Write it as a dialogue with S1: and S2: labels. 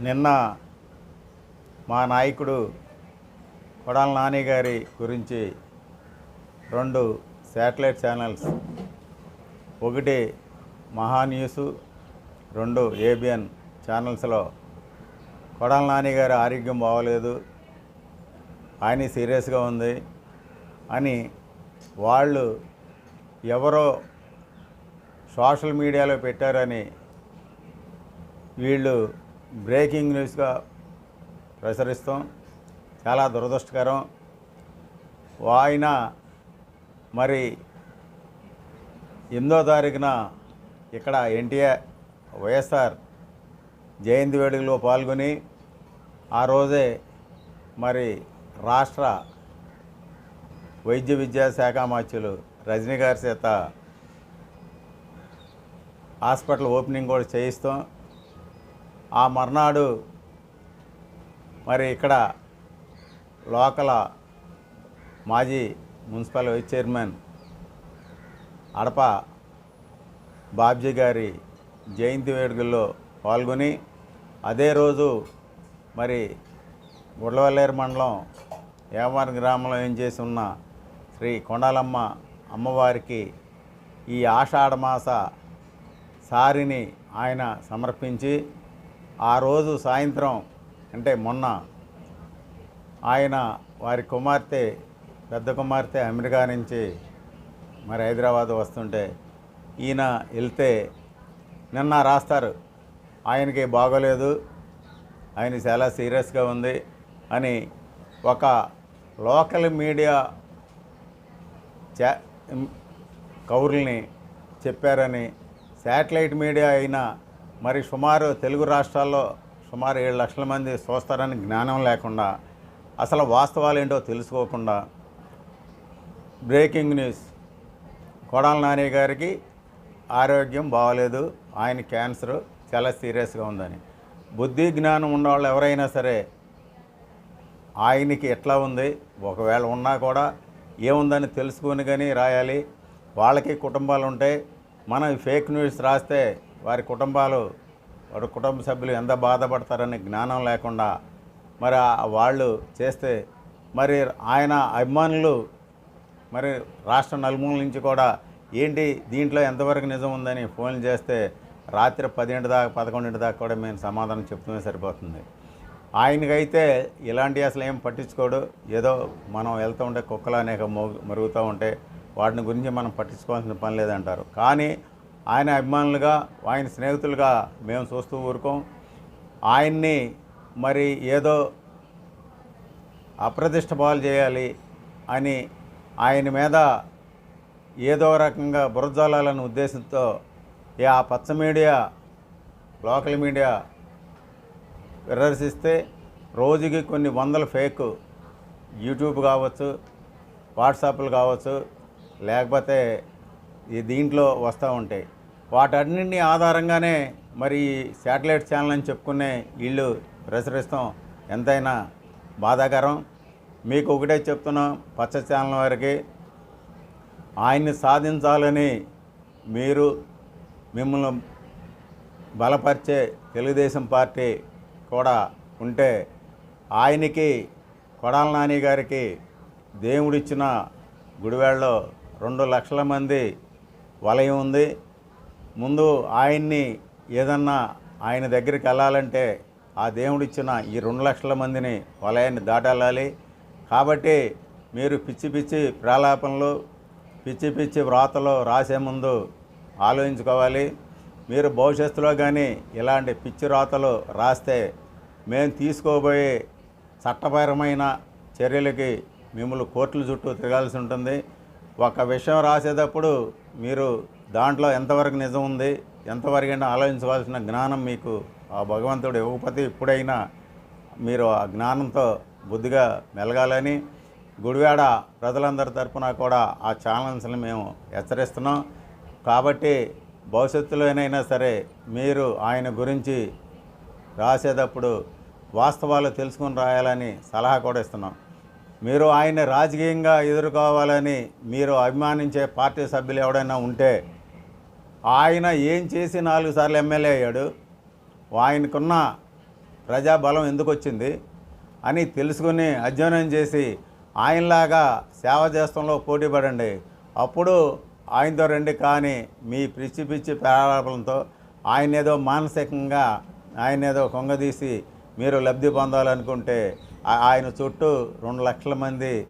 S1: నిన్న మా నాయకుడు కొడాల నాని గారి గురించి రెండు శాటిలైట్ ఛానల్స్ ఒకటి మహా న్యూస్ రెండు ఏబిఎన్ ఛానల్స్లో కొడాల నాని గారి ఆరోగ్యం బాగోలేదు ఆయన సీరియస్గా ఉంది అని వాళ్ళు ఎవరో సోషల్ మీడియాలో పెట్టారని వీళ్ళు బ్రేకింగ్ న్యూస్గా ప్రసరిస్తాం. చాలా దురదృష్టకరం. ఆయన మరి ఎనిమిదో తారీఖున ఇక్కడ ఎన్టీఆర్ వైఎస్ఆర్ జయంతి వేడుకలో పాల్గొని ఆ రోజే మరి రాష్ట్ర వైద్య విద్యాశాఖ మాత్యులు రజనీ గారి చేత హాస్పిటల్ ఓపెనింగ్ కూడా చేయిస్తాం. ఆ మర్నాడు మరి ఇక్కడ లోకల మాజీ municipal vice chairman Adapa Babji గారి జయంతి వేడుకల్లో పాల్గొని అదే రోజు మరి గుడ్లవల్లేరు మండలం ఏమార్ గ్రామంలో ఏం చేసి ఉన్న శ్రీ కొండాలమ్మ అమ్మవారికి ఈ ఆషాఢమాస సారిని ఆయన సమర్పించి ఆ రోజు సాయంత్రం అంటే మొన్న ఆయన వారి కుమార్తె పెద్ద కుమార్తె అమెరికా నుంచి మరి హైదరాబాద్ వస్తుంటే ఈయన వెళ్తే నిన్న రాస్తారు. ఆయనకి బాగోలేదు. ఆయన చాలా సీరియస్గా ఉంది అని ఒక లోకల్ మీడియా చా కౌరుల్ని చెప్పారని శాటిలైట్ మీడియా అయినా మరి సుమారు తెలుగు రాష్ట్రాల్లో సుమారు ఏడు లక్షల మంది చూస్తారని జ్ఞానం లేకుండా అసలు వాస్తవాలు ఏంటో తెలుసుకోకుండా బ్రేకింగ్ న్యూస్. కొడాల నాని గారికి ఆరోగ్యం బాగలేదు ఆయన క్యాన్సర్ చాలా సీరియస్గా ఉందని. బుద్ధి జ్ఞానం ఉన్నవాళ్ళు ఎవరైనా సరే ఆయనకి ఎట్లా ఉంది ఒకవేళ ఉన్నా కూడా ఏముందని తెలుసుకొని కానీ రాయాలి. వాళ్ళకి కుటుంబాలు ఉంటాయి మనం ఫేక్ న్యూస్ రాస్తే వారి కుటుంబాలు వారి కుటుంబ సభ్యులు ఎంత బాధపడతారనే జ్ఞానం లేకుండా మరి వాళ్ళు చేస్తే మరి ఆయన అభిమానులు మరి రాష్ట్ర నలుమూల నుంచి కూడా ఏంటి దీంట్లో ఎంతవరకు నిజం ఉందని ఫోన్లు చేస్తే రాత్రి పదింటి దాకా పదకొండింటి దాకా కూడా మేము సమాధానం చెప్తూనే సరిపోతుంది. ఆయనకైతే ఇలాంటి అసలు ఏం పట్టించుకోడు. ఏదో మనం వెళ్తూ ఉంటే కుక్కలు అనేక మోగు మరుగుతూ ఉంటే వాటిని గురించి మనం పట్టించుకోవాల్సిన పని లేదంటారు. కానీ ఆయన అభిమానులుగా ఆయన స్నేహితులుగా మేము చూస్తూ ఊరుకోం. ఆయన్ని మరి ఏదో అప్రతిష్ట పాలు చేయాలి అని ఆయన మీద ఏదో రకంగా బురజాలాలనే ఉద్దేశంతో ఈ ఆ పచ్చ మీడియా లోకల్ మీడియా ప్రదర్శిస్తే రోజుకి కొన్ని వందల ఫేక్ యూట్యూబ్ కావచ్చు వాట్సాప్లు కావచ్చు లేకపోతే ఈ దీంట్లో వస్తూ ఉంటాయి. వాటన్నింటినీ ఆధారంగానే మరి ఈ శాటిలైట్ ఛానల్ అని చెప్పుకునే వీళ్ళు ప్రసరిస్తాం ఎంతైనా బాధాకరం. మీకు ఒకటే చెప్తున్నాం పచ్చ ఛానల్ వారికి ఆయన్ని సాధించాలని మీరు మిమ్మల్ని బలపరిచే తెలుగుదేశం పార్టీ కూడా ఉంటే ఆయనకి కొడాల నాని గారికి దేవుడిచ్చిన గుడివాడలో రెండు లక్షల మంది వలయం ఉంది. ముందు ఆయన్ని ఏదన్నా ఆయన దగ్గరికి వెళ్ళాలంటే ఆ దేవుడిచ్చిన ఈ రెండు లక్షల మందిని వలయాన్ని దాటెళ్ళాలి. కాబట్టి మీరు పిచ్చి పిచ్చి ప్రలాపనలు పిచ్చి పిచ్చి వ్రాతలు రాసే ముందు ఆలోచించుకోవాలి. మీరు భవిష్యత్తులో కానీ ఇలాంటి పిచ్చి రాతలు రాస్తే మేము తీసుకోబోయే చట్టపరమైన చర్యలకి మిమ్మల్ని కోర్టుల చుట్టూ తిరగాల్సి ఉంటుంది. ఒక విషయం రాసేటప్పుడు మీరు దాంట్లో ఎంతవరకు నిజం ఉంది ఎంతవరకు అయినా ఆలోచించవలసిన జ్ఞానం మీకు ఆ భగవంతుడు ఇవ్వకపోతే ఇప్పుడైనా మీరు ఆ జ్ఞానంతో బుద్ధిగా మెలగాలని గుడివాడ ప్రజలందరి తరఫున కూడా ఆ ఛానల్స్ని మేము హెచ్చరిస్తున్నాం. కాబట్టి భవిష్యత్తులోనైనా సరే మీరు ఆయన గురించి రాసేటప్పుడు వాస్తవాలు తెలుసుకుని రాయాలని సలహా కూడా ఇస్తున్నాం. మీరు ఆయన రాజకీయంగా ఎదుర్కోవాలని మీరు అభిమానించే పార్టీ సభ్యులు ఎవడైనా ఉంటే ఆయన ఏం చేసి నాలుగు సార్లు ఎమ్మెల్యే అయ్యాడు? ఆయనకున్న ప్రజాబలం ఎందుకు వచ్చింది? అని తెలుసుకుని అధ్యయనం చేసి ఆయనలాగా సేవ చేస్తంలో పోటీ పడండి. అప్పుడు ఆయనతో రండి కానీ మీ పిచ్చి పిచ్చి ప్రారంభంతో ఆయన ఏదో మానసికంగా ఆయన ఏదో కొంగదీసి మీరు లబ్ధి పొందాలనుకుంటే ఆయన చుట్టూ రెండు లక్షల మంది